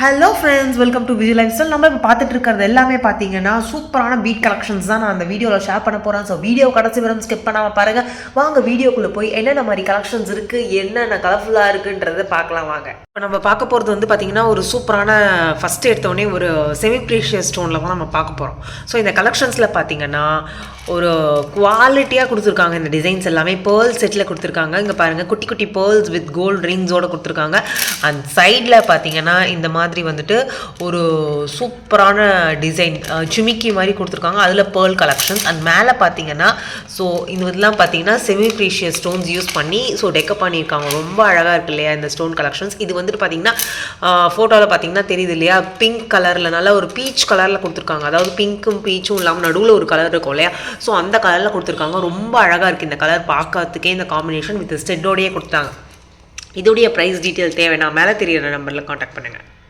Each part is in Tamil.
Hello friends welcome to Vijay lifestyle நம்ம இப்போ பார்த்துட்டு இருக்கிறது எல்லாமே பார்த்தீங்கன்னா சூப்பரான பீட் கலெக்ஷன்ஸ் தான் நான் அந்த வீடியோவில் ஷேர் பண்ண போகிறேன் ஸோ வீடியோ கடைசி வரும் ஸ்கிப் பண்ணாமல் பாருங்கள் வாங்க வீடியோக்குள்ளே போய் என்னென்ன மாதிரி கலெக்ஷன்ஸ் இருக்குது என்னென்ன கலர்ஃபுல்லாக இருக்குன்றதை பார்க்கலாம் வாங்க. இப்போ நம்ம பார்க்க போகிறது வந்து பார்த்தீங்கன்னா ஒரு சூப்பரான ஃபஸ்ட் எடுத்தோடனே ஒரு செமி ப்ரீஷியஸ் ஸ்டோனில் தான் நம்ம பார்க்க போகிறோம் ஸோ இந்த கலெக்ஷன்ஸில் பார்த்தீங்கன்னா ஒரு குவாலிட்டியாக கொடுத்துருக்காங்க. இந்த டிசைன்ஸ் எல்லாமே பேர்ல் செட்டில் கொடுத்துருக்காங்க. இங்கே பாருங்கள் குட்டி குட்டி பேர்ல்ஸ் வித் கோல்ட் ரிங்ஸோடு கொடுத்துருக்காங்க. அண்ட் சைடில் பார்த்தீங்கன்னா இந்த மாதிரி வந்துட்டு ஒரு சூப்பரான டிசைன் சுமிக்கி மாதிரி கொடுத்துருக்காங்க. அதில் பேர்ல் கலெக்ஷன்ஸ் அண்ட் மேலே பார்த்தீங்கன்னா ஸோ இந்த இதெல்லாம் பார்த்தீங்கன்னா செமி ப்ரீஷியஸ் ஸ்டோன்ஸ் யூஸ் பண்ணி ஸோ டெக்கப் பண்ணியிருக்காங்க. ரொம்ப அழகாக இருக்கு இல்லையா இந்த ஸ்டோன் கலெக்ஷன்ஸ் இது வந்துட்டு பார்த்தீங்கன்னா ஃபோட்டோவில் பார்த்தீங்கன்னா தெரியுது இல்லையா? பிங்க் கலரில் நல்லா ஒரு பீச் கலரில் கொடுத்துருக்காங்க. அதாவது பிங்க்கும் பீச்சும் இல்லாமல் நடுவில் ஒரு கலர் இருக்கும் இல்லையா? ஸோ அந்த கலரில் கொடுத்துருக்காங்க. ரொம்ப அழகாக இருக்குது இந்த கலர் பார்க்கறதுக்கே இந்த காம்பினேஷன் வித் ஸ்டெட்டோடையே கொடுத்தாங்க. இதோடைய ப்ரைஸ் டீட்டெயில் தேவைன்னா மேலே தெரியிற நம்பரில் காண்டாக்ட் பண்ணுங்கள்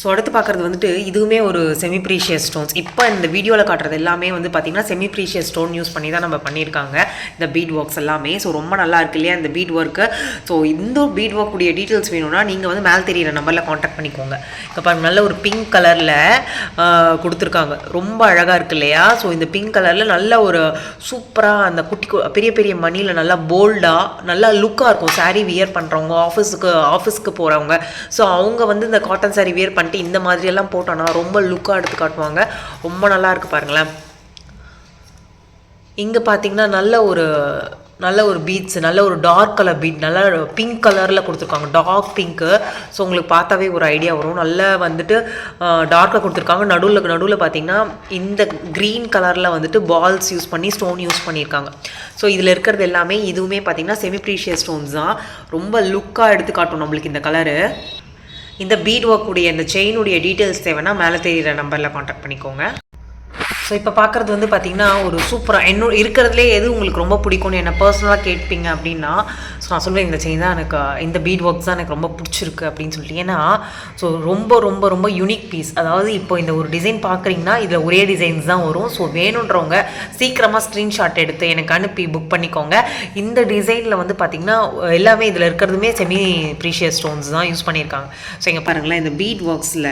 ஸோ அடுத்து பார்க்குறது வந்துட்டு இதுவுமே ஒரு செமி ப்ரீஷியஸ் ஸ்டோன்ஸ் இப்போ இந்த வீடியோவில் காட்டுறது எல்லாமே வந்து பார்த்திங்கன்னா செமி ப்ரீஷியஸ் ஸ்டோன் யூஸ் பண்ணி தான் நம்ம பண்ணியிருக்காங்க. இந்த பீட் ஒர்க்ஸ் எல்லாமே. ஸோ ரொம்ப நல்லா இருக்கு இல்லையா இந்த பீட் ஒர்க்கு ஸோ இந்த பீட் ஒர்க் உடைய டீட்டெயில்ஸ் வேணும்னா நீங்கள் வந்து மேலே தெரியிற நம்பரில் காண்டாக்ட் பண்ணிக்கோங்க. இப்போ பாருங்க நல்ல ஒரு பிங்க் கலரில் கொடுத்துருக்காங்க. ரொம்ப அழகாக இருக்கு இல்லையா? ஸோ இந்த பிங்க் கலரில் நல்ல ஒரு சூப்பராக அந்த குட்டி கு- பெரிய பெரிய மணியில் நல்லா போல்டாக நல்லா லுக்காக இருக்கும். சாரீ வியர் பண்ணுறவங்க ஆஃபீஸுக்கு ஆஃபீஸ்க்கு போகிறவங்க ஸோ அவங்க வந்து இந்த காட்டன் சாரீ வியர் பண்ணி பண்ணிட்டு இந்த மாதிரியெல்லாம் போட்டோன்னா ரொம்ப லுக்காக எடுத்து காட்டுவாங்க. ரொம்ப நல்லா இருக்குது பாருங்களேன். இங்கே பார்த்தீங்கன்னா நல்ல ஒரு நல்ல ஒரு பீட்ஸ் நல்ல ஒரு டார்க் கலர் பீட் நல்ல பிங்க் கலரில் கொடுத்துருக்காங்க. டார்க் பிங்க்கு ஸோ உங்களுக்கு பார்த்தாவே ஒரு ஐடியா வரும். நல்லா வந்துட்டு டார்க்காக கொடுத்துருக்காங்க. நடுவில் நடுவில் பார்த்தீங்கன்னா இந்த க்ரீன் கலரில் வந்துட்டு பால்ஸ் யூஸ் பண்ணி ஸ்டோன் யூஸ் பண்ணியிருக்காங்க. ஸோ இதில் இருக்கிறது எல்லாமே இதுவுமே பார்த்தீங்கன்னா செமி ப்ரீஷியஸ் ஸ்டோன்ஸ் தான். ரொம்ப லுக்காக எடுத்து காட்டும் நம்மளுக்கு இந்த கலரு இந்த பீட் ஒர்க்குடைய இந்த செயினுடைய டீட்டெயில்ஸ் தேவைன்னா மேலே தெரிகிற நம்பரில் காண்டாக்ட் பண்ணிக்கோங்க. ஸோ இப்போ பார்க்குறது வந்து பார்த்தீங்கன்னா ஒரு சூப்பராக என்னோட இருக்கிறதுலே எது உங்களுக்கு ரொம்ப பிடிக்கும்னு என்ன பர்சனலாக கேட்பீங்க அப்படின்னா ஸோ நான் சொல்லுவேன் இந்த செயின் தான் எனக்கு இந்த பீட் ஒர்க்ஸ் தான் எனக்கு ரொம்ப பிடிச்சிருக்கு அப்படின்னு சொல்லிட்டு. ஏன்னா ஸோ ரொம்ப ரொம்ப ரொம்ப யூனிக் பீஸ் அதாவது இப்போ இந்த ஒரு டிசைன் பார்க்குறீங்கன்னா இதில் ஒரே டிசைன்ஸ் தான் வரும். ஸோ வேணுன்றவங்க சீக்கிரமாக ஸ்க்ரீன்ஷாட் எடுத்து எனக்கு அனுப்பி புக் பண்ணிக்கோங்க. இந்த டிசைனில் வந்து பார்த்திங்கன்னா எல்லாமே இதில் இருக்கிறதுமே செமி ப்ரீஷியஸ் ஸ்டோன்ஸ் தான் யூஸ் பண்ணியிருக்காங்க. ஸோ இங்கே பாருங்களேன் இந்த பீட் ஒர்க்ஸில்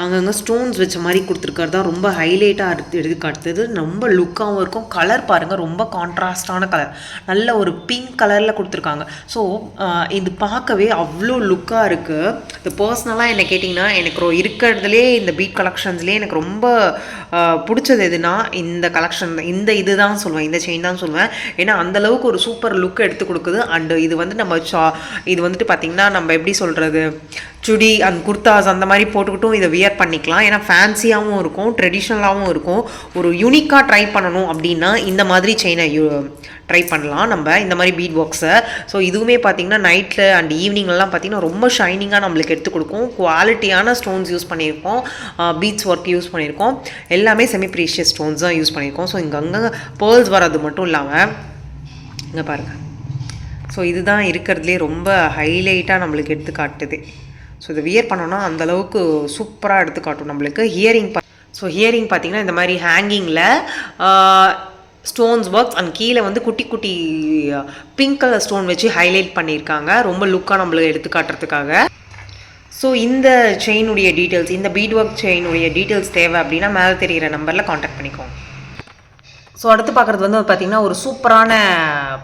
அங்கங்கே ஸ்டோன்ஸ் வச்ச மாதிரி கொடுத்துருக்கறது தான் ரொம்ப ஹைலைட்டாக எடுத்து எடுத்து காட்டுது. ரொம்ப லுக்காகவும் இருக்கும். கலர் பாருங்கள் ரொம்ப கான்ட்ராஸ்டான கலர் நல்ல ஒரு பிங்க் கலரில் கொடுத்துருக்காங்க. ஸோ இது பார்க்கவே அவ்வளோ லுக்காக இருக்குது இந்த பர்சனலாக என்ன கேட்டிங்கன்னா எனக்கு ரோ இருக்கிறதுலே இந்த பீட் கலெக்ஷன்ஸ்லேயே எனக்கு ரொம்ப பிடிச்சது எதுனா இந்த கலெக்ஷன் இந்த இது தான் சொல்லுவேன். இந்த செயின் தான் சொல்லுவேன். ஏன்னா அந்தளவுக்கு ஒரு சூப்பர் லுக் எடுத்து கொடுக்குது. அண்டு இது வந்து நம்ம சா இது வந்துட்டு பார்த்திங்கன்னா நம்ம எப்படி சொல்கிறது சுடி அந்த குர்தாஸ் அந்த மாதிரி போட்டுக்கிட்டும் இதை வியர் பண்ணிக்கலாம். ஏன்னா ஃபேன்சியாகவும் இருக்கும் ட்ரெடிஷ்னலாகவும் இருக்கும். ஒரு யூனிக்காக ட்ரை பண்ணணும் அப்படின்னா இந்த மாதிரி செயினை யூ ட்ரை பண்ணலாம். நம்ம இந்த மாதிரி பீட் பாக்ஸை ஸோ இதுவுமே பார்த்திங்கன்னா நைட்டில் அண்ட் ஈவினிங்லாம் பார்த்தீங்கன்னா ரொம்ப ஷைனிங்காக நம்மளுக்கு எடுத்து கொடுக்கும். குவாலிட்டியான ஸ்டோன்ஸ் யூஸ் பண்ணியிருக்கோம். பீட்ஸ் ஒர்க் யூஸ் பண்ணியிருக்கோம். எல்லாமே செமி ப்ரீஷியஸ் ஸ்டோன்ஸ் தான் யூஸ் பண்ணியிருக்கோம். ஸோ இங்கே அங்கே பேர்ல்ஸ் வர்றது மட்டும் இல்லாமல் இங்கே பாருங்கள் ஸோ இதுதான் இருக்கிறதுலே ரொம்ப ஹைலைட்டாக நம்மளுக்கு எடுத்து காட்டுது. ஸோ இதை வியர் பண்ணோன்னா அந்தளவுக்கு சூப்பராக எடுத்து காட்டும் நம்மளுக்கு. ஹியரிங் ஸோ ஹியரிங் பார்த்தீங்கன்னா இந்த மாதிரி ஹேங்கிங்கில் ஸ்டோன்ஸ் ஒர்க்ஸ் அண்ட் கீழே வந்து குட்டி குட்டி பிங்க் கலர் ஸ்டோன் வச்சு ஹைலைட் பண்ணியிருக்காங்க. ரொம்ப லுக்காக நம்மளுக்கு எடுத்து காட்டுறதுக்காக. ஸோ இந்த செயினுடைய டீட்டெயில்ஸ் இந்த பீட் ஒர்க் செயினுடைய டீட்டெயில்ஸ் தேவை அப்படின்னா மேலே தெரிகிற நம்பரில் காண்டாக்ட் பண்ணிக்கோங்க. ஸோ அடுத்து பார்க்குறது வந்து பார்த்திங்கன்னா ஒரு சூப்பரான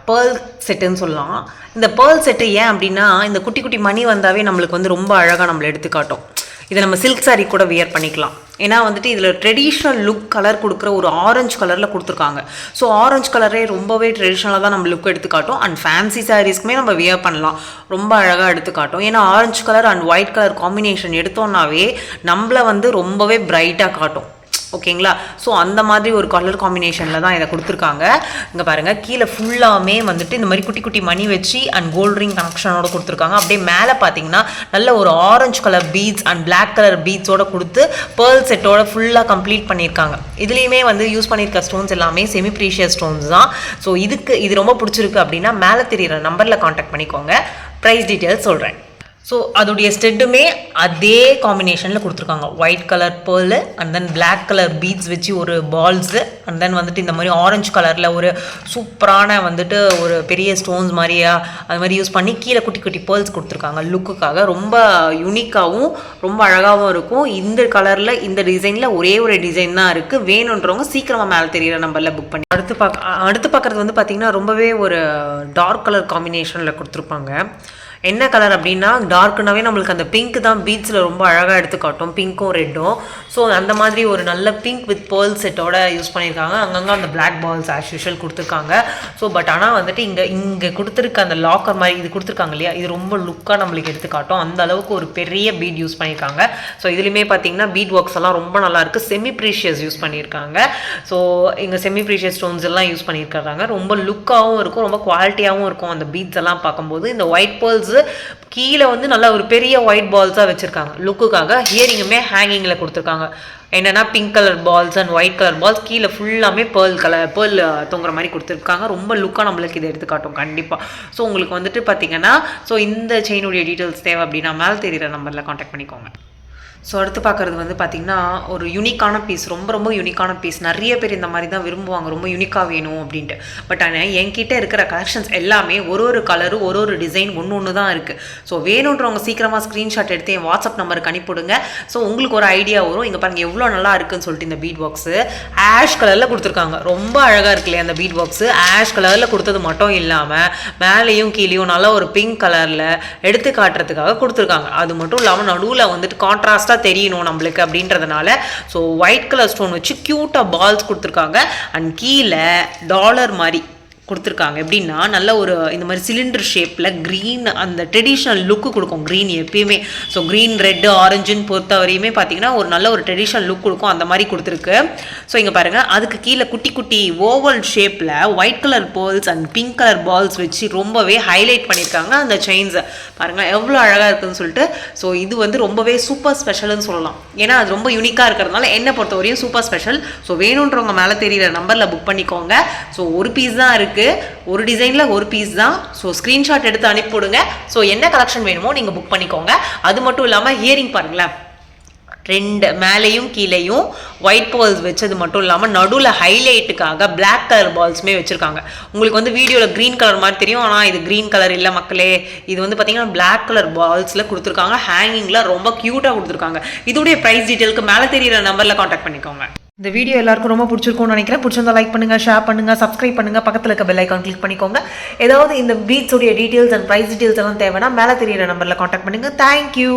பேர்ல் செட்டுன்னு சொல்லலாம். இந்த பேர்ல் செட்டு ஏன் அப்படின்னா இந்த குட்டி குட்டி மணி வந்தாவே நம்மளுக்கு வந்து ரொம்ப அழகாக நம்மளை எடுத்துக்காட்டும். இதை நம்ம சில்க் saree கூட வியர் பண்ணிக்கலாம். ஏன்னா வந்துட்டு இதில் ட்ரெடிஷ்னல் லுக் கலர் கொடுக்குற ஒரு ஆரஞ்சு கலரில் கொடுத்துருக்காங்க. ஸோ ஆரஞ்சு கலரே ரொம்பவே ட்ரெடிஷ்னலாக தான் நம்ம லுக் எடுத்துக்காட்டும். அண்ட் ஃபேன்சி சாரீஸ்க்குமே நம்ம வியர் பண்ணலாம். ரொம்ப அழகாக எடுத்துக்காட்டும். ஏன்னா orange colour and white colour combination எடுத்தோம்னாவே நம்மளை வந்து ரொம்பவே பிரைட்டாக காட்டும். ஓகேங்களா? ஸோ அந்த மாதிரி ஒரு கலர் காம்பினேஷனில் தான் இதை கொடுத்துருக்காங்க. இங்கே பாருங்கள் கீழே ஃபுல்லாமே வந்துட்டு இந்த மாதிரி குட்டி குட்டி மணி வச்சு அண்ட் கோல்ட் ரிங் கனெக்ஷனோட கொடுத்துருக்காங்க. அப்படியே மேலே பார்த்தீங்கன்னா நல்ல ஒரு orange colour beads and black colour பீட்ஸோட கொடுத்து பேர்ல் செட்டோட ஃபுல்லாக கம்ப்ளீட் பண்ணியிருக்காங்க. இதுலேயுமே வந்து யூஸ் பண்ணியிருக்க ஸ்டோன்ஸ் எல்லாமே செமி ப்ரீஷியஸ் ஸ்டோன்ஸ் தான். ஸோ இதுக்கு இது ரொம்ப பிடிச்சிருக்கு அப்படின்னா மேலே தெரியிற நம்பரில் காண்டாக்ட் பண்ணிக்கோங்க. ப்ரைஸ் டீட்டெயில்ஸ் சொல்கிறேன் ஸோ அதோடைய ஸ்டெட்டுமே அதே காம்பினேஷனில் கொடுத்துருக்காங்க. White colour pearl and then black colour beads வச்சு ஒரு பால்ஸு அண்ட் தென் வந்துட்டு இந்த மாதிரி ஆரஞ்சு கலரில் ஒரு சூப்பரான வந்துட்டு ஒரு பெரிய ஸ்டோன்ஸ் மாதிரியா அது மாதிரி யூஸ் பண்ணி கீழே குட்டி குட்டி பேர்ல்ஸ் கொடுத்துருக்காங்க. லுக்குக்காக ரொம்ப யூனிக்காகவும் ரொம்ப அழகாகவும் இருக்கும். இந்த கலரில் இந்த டிசைனில் ஒரே ஒரு டிசைன் தான் இருக்குது வேணுன்றவங்க சீக்கிரமாக மேலே தெரியிற நம்பரில் புக் பண்ணி அடுத்து பார்க்க அடுத்து பார்க்குறது வந்து பார்த்திங்கன்னா ரொம்பவே ஒரு டார்க் கலர் காம்பினேஷனில் கொடுத்துருப்பாங்க. என்ன கலர் அப்படின்னா டார்க்குனாவே நம்மளுக்கு அந்த பிங்க் தான் பீச்சில் ரொம்ப அழகாக எடுத்து காட்டும். பிங்க்கும் ரெட்டும். ஸோ அந்த மாதிரி ஒரு நல்ல பிங்க் வித் பேர்ல் செட்டோட யூஸ் பண்ணியிருக்காங்க. அங்கங்கே அந்த பிளாக் பால்ஸ் ஆஸ் யூஷுவல் கொடுத்துருக்காங்க. ஸோ பட் ஆனால் வந்துட்டு இங்கே இங்கே கொடுத்துருக்க அந்த லாக்கர் மாதிரி இது கொடுத்துருக்காங்க இல்லையா? இது ரொம்ப லுக்காக நம்மளுக்கு எடுத்து காட்டும். அந்த அளவுக்கு ஒரு பெரிய பீட் யூஸ் பண்ணியிருக்காங்க. ஸோ இதுலையுமே பார்த்தீங்கன்னா பீட் ஒர்க்ஸ் எல்லாம் ரொம்ப நல்லாயிருக்கு செமி ப்ரீஷியஸ் யூஸ் பண்ணியிருக்காங்க. ஸோ இங்கே செமி ப்ரீஷியஸ் ஸ்டோன்ஸ் எல்லாம் யூஸ் பண்ணியிருக்காங்க. ரொம்ப லுக்காகவும் இருக்கும். ரொம்ப குவாலிட்டியாகவும் இருக்கும் அந்த பீட்ஸ் எல்லாம் பார்க்கும்போது. இந்த ஒயிட் பேர்ல்ஸ் கீழே வந்து நல்ல ஒரு பெரிய ஒயிட் பால்ஸாக வச்சுருக்காங்க. லுக்குக்காக ஹியரிங்குமே ஹேங்கிங்கில் கொடுத்துருக்காங்க. என்னென்னா pink colour balls and white colour balls கீழே ஃபுல்லாமே பேர்ல் கலர் பேர்ல் தொங்குற மாதிரி கொடுத்துருக்காங்க. ரொம்ப லுக்காக நம்மளுக்கு இதை எடுத்து காட்டும் கண்டிப்பாக ஸோ உங்களுக்கு வந்துட்டு பார்த்தீங்கன்னா ஸோ இந்த செயினுடைய டீட்டெயில்ஸ் தேவை அப்படின்னா மேலே தெரியிற நம்பரில் காண்டாக்ட் பண்ணிக்கோங்க. ஸோ அடுத்து பார்க்குறது வந்து பார்த்திங்கன்னா ஒரு யூனிக்கான பீஸ் ரொம்ப ரொம்ப யூனிக்கான பீஸ் நிறைய பேர் இந்த மாதிரி தான் விரும்புவாங்க. ரொம்ப யூனிக்காக வேணும் அப்படின்ட்டு. பட் ஆனால் என்கிட்ட இருக்கிற கலெக்ஷன்ஸ் எல்லாமே ஒரு ஒரு கலரும் ஒரு ஒரு டிசைன் ஒன்று ஒன்று தான் இருக்குது ஸோ வேணுன்றவங்க சீக்கிரமாக ஸ்க்ரீன்ஷாட் எடுத்து என் வாட்ஸ்அப் நம்பருக்கு அனுப்பிவிடுங்க. ஸோ உங்களுக்கு ஒரு ஐடியா வரும். இங்கே பாருங்கள் எவ்வளோ நல்லா இருக்குன்னு சொல்லிட்டு இந்த பீட் பாக்ஸு ஆஷ் கலரில் கொடுத்துருக்காங்க. ரொம்ப அழகாக இருக்கு இல்லையா அந்த பீட் பாக்ஸு ஆஷ் கலரில் கொடுத்தது மட்டும் இல்லாமல் மேலேயும் கீழேயும் நல்லா ஒரு பிங்க் கலரில் எடுத்து காட்டுறதுக்காக கொடுத்துருக்காங்க. அது மட்டும் இல்லாமல் நடுவில் வந்துட்டு கான்ட்ராஸ்ட்டாக தெரியணும் நம்மளுக்கு அப்படின்றதுனால. ஸோ ஒயிட் கலர் ஸ்டோன் வச்சு க்யூட்டாக பால்ஸ் கொடுத்துருக்காங்க. அண்ட் கீழே டாலர் மாதிரி கொடுத்துருக்காங்க. எப்படின்னா நல்ல ஒரு இந்த மாதிரி சிலிண்டர் ஷேப்பில் க்ரீன் அந்த ட்ரெடிஷ்னல் லுக்கு கொடுக்கும். க்ரீன் எப்பயுமே. ஸோ க்ரீன் ரெட்டு ஆரஞ்சுன்னு பொறுத்த வரையுமே பார்த்தீங்கன்னா ஒரு நல்ல ஒரு ட்ரெடிஷ்னல் லுக் கொடுக்கும். அந்த மாதிரி கொடுத்துருக்கு. ஸோ இங்கே பாருங்கள் அதுக்கு கீழே குட்டி குட்டி ஓவல் ஷேப்பில் white colour balls and pink colour balls வச்சு ரொம்பவே ஹைலைட் பண்ணியிருக்காங்க அந்த செயின்ஸை பாருங்கள் எவ்வளோ அழகாக இருக்குதுன்னு சொல்லிட்டு. ஸோ இது வந்து ரொம்பவே சூப்பர் ஸ்பெஷல்னு சொல்லலாம். ஏன்னா அது ரொம்ப யூனிக்காக இருக்கிறதுனால என்னை பொறுத்த வரையும் சூப்பர் ஸ்பெஷல் ஸோ வேணுன்றவங்க மேலே தெரியிற நம்பரில் புக் பண்ணிக்கோங்க. ஸோ ஒரு பீஸ் தான் இருக்குது ஒரு டிசைனில் ஒரு பீஸ் தான். ஸோ ஸ்க்ரீன்ஷாட் எடுத்து அனுப்பிவிடுங்க. ஸோ என்ன கலெக்ஷன் வேணுமோ நீங்கள் புக் பண்ணிக்கோங்க. அது மட்டும் இல்லாமல் ஹியரிங் பாருங்களேன். ரெண்டு மேலேயும் கீழேயும் ஒயிட் பால்ஸ் வச்சது மட்டும் இல்லாமல் நடுவில் ஹைலைட்டுக்காக பிளாக் கலர் பால்ஸுமே வச்சுருக்காங்க. உங்களுக்கு வந்து வீடியோவில் க்ரீன் கலர் மாதிரி தெரியும். ஆனால் இது க்ரீன் கலர் இல்லை மக்களே. இது வந்து பார்த்தீங்கன்னா பிளாக் கலர் பால்ஸில் கொடுத்துருக்காங்க. ஹேங்கிங்கில் ரொம்ப க்யூட்டாக கொடுத்துருக்காங்க. இதோடைய ப்ரைஸ் டீட்டெயிலுக்கு மேலே தெரியிற நம்பரில் காண்டாக்ட் பண்ணிக்கோங்க. இந்த வீடியோ எல்லாருக்கும் ரொம்ப பிடிச்சிருக்கும்னு நினைக்கிறேன். பிடிச்சிருந்தா லைக் பண்ணுங்க ஷேர் பண்ணுங்கள் சப்ஸ்கிரைப் பண்ணுங்கள் பக்கத்தில் இருக்க பெல் ஐக்கான் கிளிக் பண்ணிக்கோங்க. ஏதாவது இந்த பீட்ஸோடைய டீட்டெயில்ஸ் அண்ட் ப்ரைஸ் டீட்டெயில்ஸ் எல்லாம் தேவைன்னா மேலே தெரியிற நம்பரில் காண்டாக்ட் பண்ணுங்கள் தேங்க்யூ